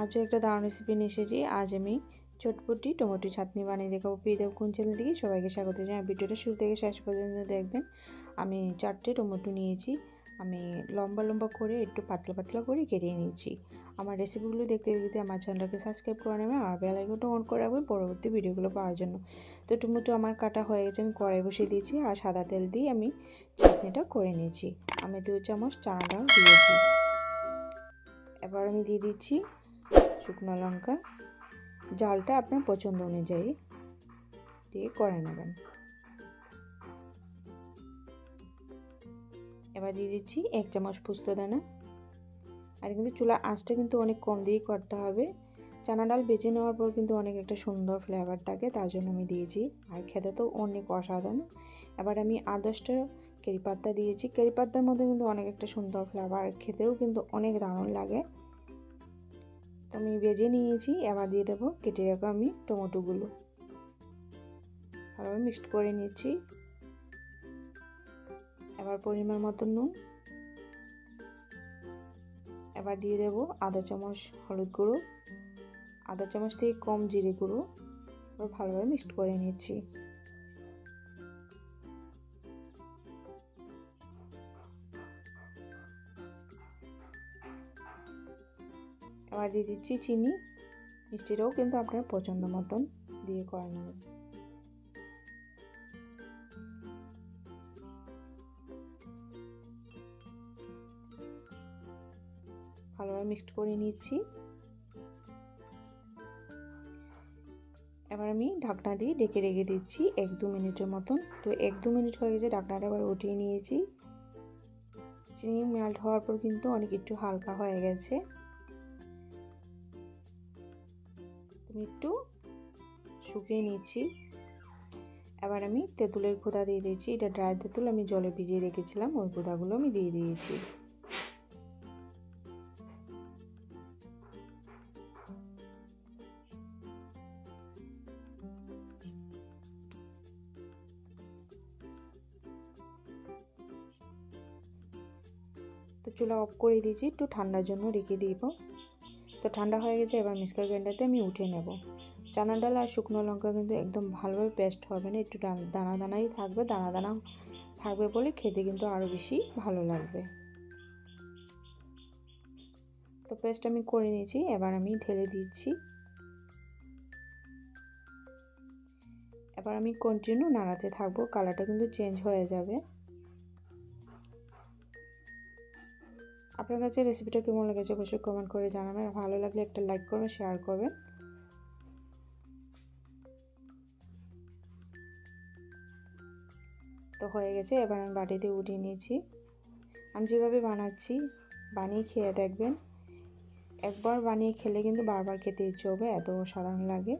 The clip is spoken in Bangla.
আজও একটা দারুণ রেসিপি নিয়ে এসেছি। আজ আমি চটপটি, টমেটো চাটনি বানিয়ে দেখাবো। পিদেব কোন চ্যানেল থেকে সবাইকে স্বাগত জানাই। ভিডিওটা শুরু থেকে শেষ পর্যন্ত দেখবেন। আমি চারটে টমেটো নিয়েছি। আমি লম্বা লম্বা করে একটু পাতলা পাতলা করে কেটে নিয়েছি। আমার রেসিপিগুলো দেখতে দেখতে আমার চ্যানেলটাকে সাবস্ক্রাইব করে নেবেন আর বেল আইকনটা অন করে রাখবেন পরবর্তী ভিডিওগুলো পাওয়ার জন্য। তো টমেটো আমার কাটা হয়ে গেছে, আমি কড়াই বসিয়ে দিয়েছি আর সাদা তেল দিয়ে আমি চাটনিটা করে নিয়েছি। আমি দু চামচ চানা ডাল দিয়েছি এবার আমি দিয়ে দিচ্ছি শুকনো লঙ্কা। জালটা আপনার পছন্দ অনুযায়ী দিয়ে করে নেবেন এবার দিয়ে দিচ্ছি এক চামচ পুস্ত দানা। আর কিন্তু চুলা আঁচটা কিন্তু অনেক কম দিয়েই করতে হবে। চানা ডাল বেছে নেওয়ার পর কিন্তু অনেক একটা সুন্দর ফ্লেভার থাকে, তার জন্য আমি দিয়েছি। আর খেতে তো অনেক অসাধারণ। এবার আমি আর দশটা কেরি পাত্তা দিয়েছি। কেরি পাত্তার মধ্যে কিন্তু অনেক একটা সুন্দর ফ্লেভার খেতেও কিন্তু অনেক দারুণ লাগে। আমি ভেজে নিয়েছি, এবার দিয়ে দেবো কেটে রাখা আমি টমেটোগুলো। ভালোভাবে মিক্সড করে নিচ্ছি এবার পরিমাণ মতো নুন। এবার দিয়ে দেব আধা চামচ হলুদ গুঁড়ো আধা চামচ থেকে কম জিরে গুঁড়ো। ভালোভাবে মিক্সড করে নিচ্ছি এবার দিয়ে দিচ্ছি চিনি। মিষ্টিটাও কিন্তু আপনার পছন্দ মতন দিয়ে করে নেবেন। ভালোভাবে মিক্সড করে নিচ্ছি। এবার আমি ঢাকনা দিয়ে ডেকে রেখে দিচ্ছি এক দু মিনিটের মতন। তো এক দু মিনিট হয়ে গেছে ঢাকনাটা আবার উঠিয়ে নিয়েছি। চিনি মেল্ট হওয়ার পর কিন্তু অনেক একটু হালকা হয়ে গেছে। আমি একটু শুকিয়ে নিয়েছি এবার আমি তেঁতুলের খোদা দিয়ে দিয়েছি এটা ড্রাই তেঁতুল আমি জলে ভিজিয়ে রেখেছিলাম। ওই খোদাগুলো আমি দিয়ে দিয়েছি। তো চুলা অফ করে দিয়েছি। একটু ঠান্ডার জন্য রেখে দিব। তো ঠান্ডা হয়ে গেছে, এবার মিক্সার গ্রাইন্ডারতে আমি উঠে নেব। চানা ডাল আর শুকনো লঙ্কা কিন্তু একদম ভালোভাবে পেস্ট হবে না, একটু দানা দানাই থাকবে, দানা দানা থাকবে বলে খেতে কিন্তু আরও বেশি ভালো লাগবে। তো পেস্ট আমি করে নিয়েছি, এবার আমি ঢেলে দিচ্ছি। এবার আমি কন্টিনিউ নাড়াতে থাকব কালারটা কিন্তু চেঞ্জ হয়ে যাবে। আপনার কাছে রেসিপিটা কেমন লেগেছে অবশ্যই কমেন্ট করে জানাবেন। ভালো লাগলে একটা লাইক করবেন শেয়ার করবেন। তো হয়ে গেছে, এবার আমি বাটিতে উঠিয়ে নিয়েছি। আমি যেভাবে বানাচ্ছি, বানিয়ে খেয়ে দেখবেন। একবার বানিয়ে খেলে কিন্তু বারবার খেতে ইচ্ছে হবে, এত সাধারণ লাগে।